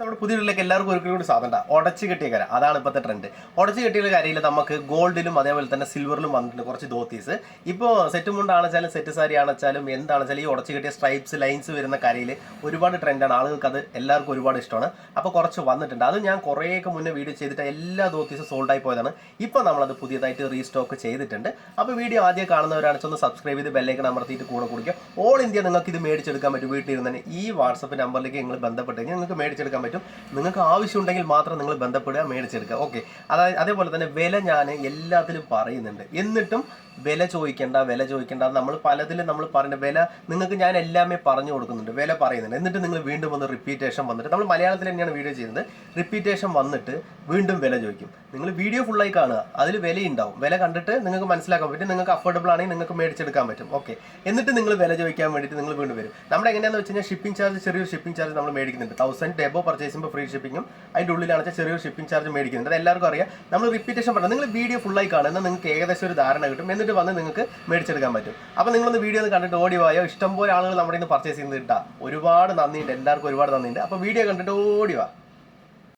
നമ്മുടെ പുതിയ വീട്ടിലേക്ക് എല്ലാവർക്കും ഒരിക്കലും കൂടി സാധനം ഉടച്ച് കെട്ടിയ കര. അതാണ് ഇപ്പോഴത്തെ ട്രെൻഡ് ഉടച്ച് കെട്ടിയ കരയിൽ നമുക്ക് ഗോൾഡിലും അതേപോലെ തന്നെ സിൽവറിലും വന്നിട്ടുണ്ട് കുറച്ച് ധോത്തീസ്. ഇപ്പോൾ സെറ്റ് മുണ്ടാണെച്ചാലും സെറ്റ് സാരി ആണെച്ചാലും എന്താണെച്ചാലും ഈ ഉടച്ച് കെട്ടിയ സ്ട്രൈപ്സ് ലൈൻസ് വരുന്ന കരയിൽ ഒരുപാട് ട്രെൻഡാണ് ആളുകൾക്ക് അത് എല്ലാവർക്കും ഒരുപാട് ഇഷ്ടമാണ്. അപ്പോൾ കുറച്ച് വന്നിട്ടുണ്ട്. അത് ഞാൻ കുറേയൊക്കെ മുന്നേ വീഡിയോ ചെയ്തിട്ട് എല്ലാ ധോത്തീസും സോൾഡ് ആയി പോയതാണ്. ഇപ്പോൾ നമ്മളത് പുതിയതായിട്ട് റീസ്റ്റോക്ക് ചെയ്തിട്ടുണ്ട്. അപ്പോൾ വീഡിയോ ആദ്യം കാണുന്നവരാണ് ഒന്ന് സബ്സ്ക്രൈബ് ചെയ്ത് ബെല്ലേക്ക് അമർത്തിയിട്ട് കൂടെ കുടിക്കുക. ഓൾ ഇന്ത്യ നിങ്ങൾക്ക് ഇത് മേടിച്ചെടുക്കാൻ പറ്റും. വീട്ടിൽ ഈ വാട്സപ്പ് നമ്പറിലേക്ക് നിങ്ങൾ ബന്ധപ്പെട്ടെങ്കിൽ നിങ്ങൾക്ക് മേടിച്ചെടുക്കാൻ പറ്റും. നിങ്ങൾക്ക് ആവശ്യമുണ്ടെങ്കിൽ മാത്രം നിങ്ങൾ ബന്ധപ്പെടുക മേടിച്ചെടുക്കുക. ഓക്കെ അതായത് അതേപോലെ തന്നെ വില ഞാൻ എല്ലാത്തിലും പറയുന്നുണ്ട്. എന്നിട്ടും വില ചോദിക്കേണ്ട വില ചോദിക്കേണ്ട. നമ്മൾ പലതിലും നമ്മൾ പറയുന്ന വില നിങ്ങൾക്ക് ഞാൻ എല്ലാമേ പറഞ്ഞു കൊടുക്കുന്നുണ്ട്. വില പറയുന്നുണ്ട്. എന്നിട്ട് നിങ്ങൾ വീണ്ടും വന്ന് റിപ്പീറ്റേഷൻ വന്നിട്ട് നമ്മൾ മലയാളത്തിൽ തന്നെയാണ് വീഡിയോ ചെയ്യുന്നത്. റിപ്പീറ്റേഷൻ വന്നിട്ട് വീണ്ടും വില ചോദിക്കും. നിങ്ങൾ വീഡിയോ ഫുള്ളായി കാണുക. അതിൽ വിലയുണ്ടാവും. വില കണ്ടിട്ട് നിങ്ങൾക്ക് മനസ്സിലാക്കാൻ പറ്റും. നിങ്ങൾക്ക് അഫോർഡബിൾ ആണെങ്കിൽ നിങ്ങൾക്ക് മേടിച്ചെടുക്കാൻ പറ്റും. ഓക്കെ എന്നിട്ട് നിങ്ങൾ വില ചോദിക്കാൻ വേണ്ടിയിട്ട് നിങ്ങൾ വീണ്ടും വരും. നമ്മുടെ എങ്ങനെയാണെന്ന് വെച്ച് കഴിഞ്ഞാൽ ഷിപ്പിംഗ് ചാർജ് ചെറിയൊരു ഷിപ്പിംഗ് ചാർജ് നമ്മൾ മേടിക്കുന്നുണ്ട്. തൗസൻഡ് ഡെബോ പർച്ചേസ് ചെയ്യുമ്പോൾ ഫ്രീ ഷിപ്പിങ്ങും അതിന്റെ ഉള്ളിലാണ് വെച്ചാൽ ചെറിയൊരു ഷിപ്പിംഗ് ചാർജ് മേടിക്കുന്നുണ്ട് അത് എല്ലാവർക്കും അറിയാം. നമ്മൾ റിപ്പീറ്റേഷൻ പറഞ്ഞു നിങ്ങൾ വീഡിയോ ഫുള്ളായി കാണുക എന്നാൽ നിങ്ങൾക്ക് ഏകദേശം ഒരു ധാരണ കിട്ടും. എന്നിട്ട് വന്ന് നിങ്ങൾക്ക് മേടിച്ചെടുക്കാൻ പറ്റും. അപ്പോൾ നിങ്ങളൊന്ന് വീഡിയോ ഒന്ന് കണ്ടിട്ട് ഓടി പോയോ ഇഷ്ടംപോലെ ആളുകൾ നമ്മുടെ ഇന്ന് പർച്ചേസ് ചെയ്യുന്നത് കിട്ടാം ഒരുപാട് നന്ദിയുണ്ട്. എല്ലാവർക്കും ഒരുപാട് നന്ദിയുണ്ട്. അപ്പോൾ വീഡിയോ കണ്ടിട്ട് ഓടി വാ.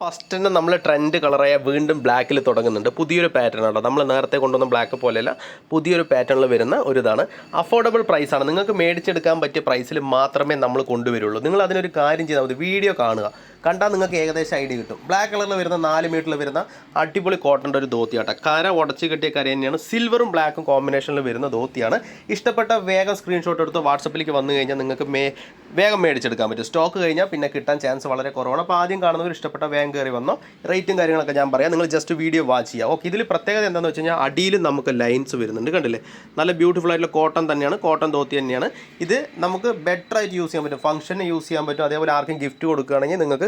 ഫസ്റ്റ് തന്നെ നമ്മൾ ട്രെൻഡ് കളറായ വീണ്ടും ബ്ലാക്കിൽ തുടങ്ങുന്നുണ്ട്. പുതിയൊരു പാറ്റേൺ ആണോ? നമ്മൾ നേരത്തെ കൊണ്ടുവന്ന ബ്ലാക്ക് പോലെയല്ല പുതിയൊരു പാറ്റേണിൽ വരുന്ന ഒരു ഇതാണ് അഫോർഡബിൾ പ്രൈസാണ് നിങ്ങൾക്ക് മേടിച്ചെടുക്കാൻ പറ്റിയ പ്രൈസിൽ മാത്രമേ നമ്മൾ കൊണ്ടുവരുള്ളൂ. നിങ്ങൾ അതിനൊരു കാര്യം ചെയ്താൽ മതി. വീഡിയോ കാണുക. കണ്ടാൽ നിങ്ങൾക്ക് ഏകദേശം ഐഡിയ കിട്ടും. ബ്ലാക്ക് കളറിൽ വരുന്ന നാല് മീറ്ററിൽ വരുന്ന അടിപൊളി കോട്ടന്റെ ഒരു ധോത്തിയാട്ട. കര ഉടച്ച് കിട്ടിയ കര തന്നെയാണ്. സിൽവറും ബ്ലാക്കും കോമ്പിനേഷനിൽ വരുന്ന ധോത്തിയാണ്. ഇഷ്ടപ്പെട്ട വേഗം സ്ക്രീൻഷോട്ട് എടുത്ത് വാട്സപ്പിലേക്ക് വന്നു കഴിഞ്ഞാൽ നിങ്ങൾക്ക് മേ വേഗം മേടിച്ചെടുക്കാൻ പറ്റും. സ്റ്റോക്ക് കഴിഞ്ഞാൽ പിന്നെ കിട്ടാൻ ചാൻസ് വളരെ കുറവാണ്. അപ്പോൾ ആദ്യം കാണുന്നവർ ഇഷ്ടപ്പെട്ട വേഗം കയറി വന്നോ. റേറ്റും കാര്യങ്ങളൊക്കെ ഞാൻ പറയാം. നിങ്ങൾ ജസ്റ്റ് വീഡിയോ വാച്ച് ചെയ്യുക. ഓക്കെ ഇതിൽ പ്രത്യേകത എന്താണെന്ന് വെച്ച് കഴിഞ്ഞാൽ അടിയിൽ നമുക്ക് ലൈൻസ് വരുന്നുണ്ട്. കണ്ടില്ലേ? നല്ല ബ്യൂട്ടിഫുൾ ആയിട്ടുള്ള കോട്ടൺ തന്നെയാണ്. കോട്ടൺ ധോത്തി തന്നെയാണ്. ഇത് നമുക്ക് ബെറ്റർ ആയിട്ട് യൂസ് ചെയ്യാൻ പറ്റും. ഫംഗ്ഷന് യൂസ് ചെയ്യാൻ പറ്റും. അതേപോലെ ആർക്കും ഗിഫ്റ്റ് കൊടുക്കുകയാണെങ്കിൽ നിങ്ങൾക്ക്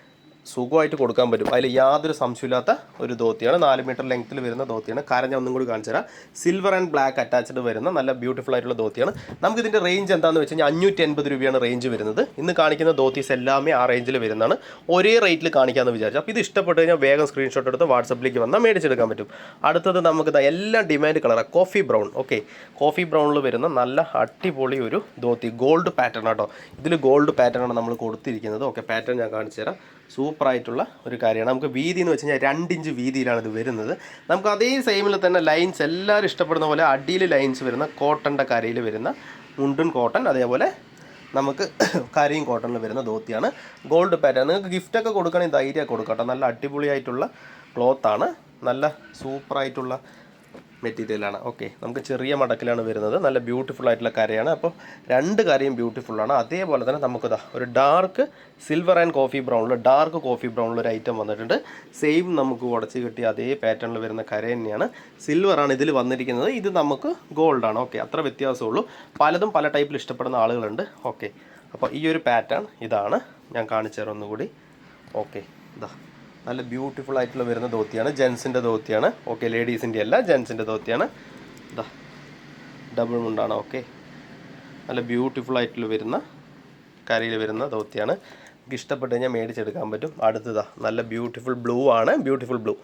സുഖമായിട്ട് കൊടുക്കാൻ പറ്റും. അതിൽ യാതൊരു സംശയമില്ലാത്ത ഒരു ധോത്തിയാണ്. നാല് മീറ്റർ ലെങ്ത്തിൽ വരുന്ന ധോത്തിയാണ്. കാരണം ഞാൻ ഒന്നും കൂടി കാണിച്ചു തരാം. സിൽവർ ആൻഡ് ബ്ലാക്ക് അറ്റാച്ച്ഡ് വരുന്ന നല്ല ബ്യൂട്ടിഫുൾ ആയിട്ടുള്ള ധോത്തിയാണ്. നമുക്ക് ഇതിന്റെ റേഞ്ച് എന്താണെന്ന് വെച്ച് കഴിഞ്ഞാൽ അഞ്ഞൂറ്റി എൺപത് രൂപയാണ് റേഞ്ച് വരുന്നത്. ഇന്ന് കാണിക്കുന്ന ധോത്തീസ് എല്ലാമേ ആ റേഞ്ചിൽ വരുന്നതാണ്. ഒരേ റേറ്റിൽ കാണിക്കാമെന്ന് വിചാരിച്ചു. അപ്പോൾ ഇത് ഇഷ്ടപ്പെട്ട് കഴിഞ്ഞാൽ വേഗം സ്ക്രീൻഷോട്ട് എടുത്ത് വാട്സപ്പിലേക്ക് വന്നാൽ മേടിച്ചെടുക്കാൻ പറ്റും. അടുത്തത് നമുക്ക് എല്ലാം ഡിമാൻഡ് കളറാണ് കോഫി ബ്രൗൺ ഓക്കെ കോഫി ബ്രൗണിൽ വരുന്ന നല്ല അടിപൊളി ഒരു ധോത്തി. ഗോൾഡ് പാറ്റേൺ ആട്ടോ ഇതിൽ ഗോൾഡ് പാറ്റേൺ ആണ് നമ്മൾ കൊടുത്തിരിക്കുന്നത്. ഓക്കെ പാറ്റേൺ ഞാൻ കാണിച്ചു തരാം. സൂപ്പറായിട്ടുള്ള ഒരു കാര്യമാണ്. നമുക്ക് വീതി എന്ന് വെച്ച് കഴിഞ്ഞാൽ രണ്ടിഞ്ച് വീതിയിലാണ് ഇത് വരുന്നത്. നമുക്ക് അതേ സെയിമിൽ തന്നെ ലൈൻസ് എല്ലാവരും ഇഷ്ടപ്പെടുന്ന പോലെ അടിയിൽ ലൈൻസ് വരുന്ന കോട്ടന്റെ കരയിൽ വരുന്ന മുണ്ടും കോട്ടൺ അതേപോലെ നമുക്ക് കരയും കോട്ടണിൽ വരുന്ന ധോത്തിയാണ്. ഗോൾഡ് പാറ്റേൺ നിങ്ങൾക്ക് ഗിഫ്റ്റൊക്കെ കൊടുക്കണമെങ്കിൽ ധൈര്യം കൊടുക്കാം കേട്ടോ നല്ല അടിപൊളിയായിട്ടുള്ള ക്ലോത്താണ് നല്ല സൂപ്പറായിട്ടുള്ള മെറ്റീരിയലാണ്. ഓക്കെ നമുക്ക് ചെറിയ മടക്കിലാണ് വരുന്നത്. നല്ല ബ്യൂട്ടിഫുൾ ആയിട്ടുള്ള കരയാണ്. അപ്പോൾ രണ്ട് കരയും ബ്യൂട്ടിഫുള്ളാണ് അതേപോലെ തന്നെ നമുക്കിതാ ഒരു ഡാർക്ക് സിൽവർ ആൻഡ് കോഫി ബ്രൗണിൽ ഡാർക്ക് കോഫി ബ്രൗണിൽ ഒരു ഐറ്റം വന്നിട്ടുണ്ട്. സെയിം നമുക്ക് ഉടച്ച് കിട്ടിയ അതേ പാറ്റേണിൽ വരുന്ന കര തന്നെയാണ്. സിൽവറാണ് ഇതിൽ വന്നിരിക്കുന്നത്. ഇത് നമുക്ക് ഗോൾഡാണ് ഓക്കെ അത്ര വ്യത്യാസമുള്ളൂ. പലതും പല ടൈപ്പിൽ ഇഷ്ടപ്പെടുന്ന ആളുകളുണ്ട്. ഓക്കെ അപ്പോൾ ഈ ഒരു പാറ്റേൺ ഇതാണ്. ഞാൻ കാണിച്ചു തരാം ഒന്നുകൂടി. ഓക്കെ ഇതാ. നല്ല ബ്യൂട്ടിഫുൾ ആയിട്ടുള്ള വരുന്ന ധോത്തിയാണ്. ജെൻസിന്റെ ധോത്തിയാണ്. ഓക്കെ ലേഡീസിന്റെ അല്ല ജെൻസിന്റെ ധോത്തിയാണ്. ഡബിൾ മുണ്ടാണ് ഓക്കെ നല്ല ബ്യൂട്ടിഫുൾ ആയിട്ടുള്ള വരുന്ന കരയിൽ വരുന്ന ധോത്തിയാണ്. നമുക്ക് ഇഷ്ടപ്പെട്ട് കഴിഞ്ഞാൽ മേടിച്ചെടുക്കാൻ പറ്റും. അടുത്തതാ നല്ല ബ്യൂട്ടിഫുൾ ബ്ലൂ ആണ്. ബ്യൂട്ടിഫുൾ ബ്ലൂ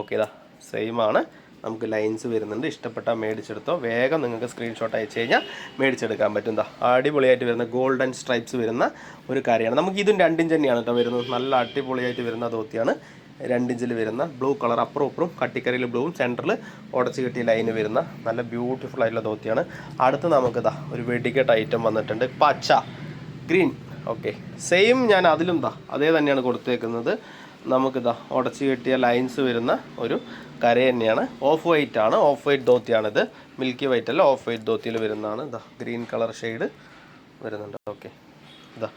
ഓക്കെ ഇതാ സെയിം ആണ്. നമുക്ക് ലൈൻസ് വരുന്നുണ്ട്. ഇഷ്ടപ്പെട്ടാൽ മേടിച്ചെടുത്തോ. വേഗം നിങ്ങൾക്ക് സ്ക്രീൻഷോട്ട് അയച്ചു കഴിഞ്ഞാൽ മേടിച്ചെടുക്കാൻ പറ്റും. അടിപൊളിയായിട്ട് വരുന്ന ഗോൾഡൻ സ്ട്രൈപ്സ് വരുന്ന ഒരു കാര്യമാണ്. നമുക്ക് ഇതും രണ്ടിഞ്ച് തന്നെയാണ് കേട്ടോ വരുന്നത്. നല്ല അടിപൊളിയായിട്ട് വരുന്ന ധോത്തിയാണ്. രണ്ടിഞ്ചിൽ വരുന്ന ബ്ലൂ കളർ അപ്പുറം ഇപ്പുറം കട്ടിക്കറിയിൽ ബ്ലൂവും സെന്ററിൽ ഉടച്ച് കിട്ടിയ ലൈന് വരുന്ന നല്ല ബ്യൂട്ടിഫുൾ ആയിട്ടുള്ള ധോത്തിയാണ്. അടുത്ത് നമുക്ക് ഇതാ ഒരു വെടിക്കെട്ട് ഐറ്റം വന്നിട്ടുണ്ട്. പച്ച ഗ്രീൻ ഓക്കെ സെയിം ഞാൻ അതിലും ദാ അതേ തന്നെയാണ് കൊടുത്തേക്കുന്നത്. നമുക്കിതാ ഉടച്ച് കെട്ടിയ ലൈൻസ് വരുന്ന ഒരു കര തന്നെയാണ്. ഓഫ് വൈറ്റ് ആണ്. ഓഫ് വൈറ്റ് ധോത്തിയാണിത് മിൽക്കി വൈറ്റ് അല്ല ഓഫ് വൈറ്റ് ധോത്തിയിൽ വരുന്നതാണ്. ഇതാ ഗ്രീൻ കളർ ഷെയ്ഡ് വരുന്നുണ്ട്. ഓക്കെ ഇതാ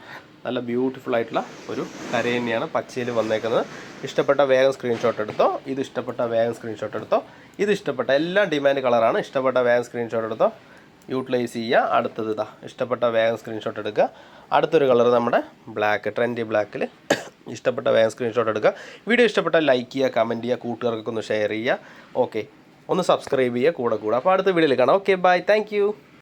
നല്ല ബ്യൂട്ടിഫുൾ ആയിട്ടുള്ള ഒരു കര തന്നെയാണ് പച്ചയിൽ വന്നേക്കുന്നത്. ഇഷ്ടപ്പെട്ട വേഗം സ്ക്രീൻഷോട്ട് എടുത്തോ ഇത് ഇഷ്ടപ്പെട്ട വേഗം സ്ക്രീൻഷോട്ട് എടുത്തോ ഇത് ഇഷ്ടപ്പെട്ട എല്ലാം ഡിമാൻഡ് കളറാണ് ഇഷ്ടപ്പെട്ട വേഗം സ്ക്രീൻഷോട്ട് എടുത്തോ യൂട്ടിലൈസ് ചെയ്യുക. അടുത്തത് ഇതാ ഇഷ്ടപ്പെട്ട വേഗം സ്ക്രീൻഷോട്ട് എടുക്കുക. അടുത്തൊരു കളർ നമ്മുടെ ബ്ലാക്ക് ട്രെൻഡി ബ്ലാക്കിൽ ഇഷ്ടപ്പെട്ട വേഗം സ്ക്രീൻഷോട്ട് എടുക്കുക. വീഡിയോ ഇഷ്ടപ്പെട്ട ലൈക്ക് ചെയ്യുക കമന്റ് ചെയ്യുക കൂട്ടുകാർക്കൊക്കെ ഒന്ന് ഷെയർ ചെയ്യുക. ഓക്കെ ഒന്ന് സബ്സ്ക്രൈബ് ചെയ്യുക കൂടെ കൂടെ അപ്പോൾ അടുത്ത വീഡിയോയിൽ കാണാം. Okay bye thank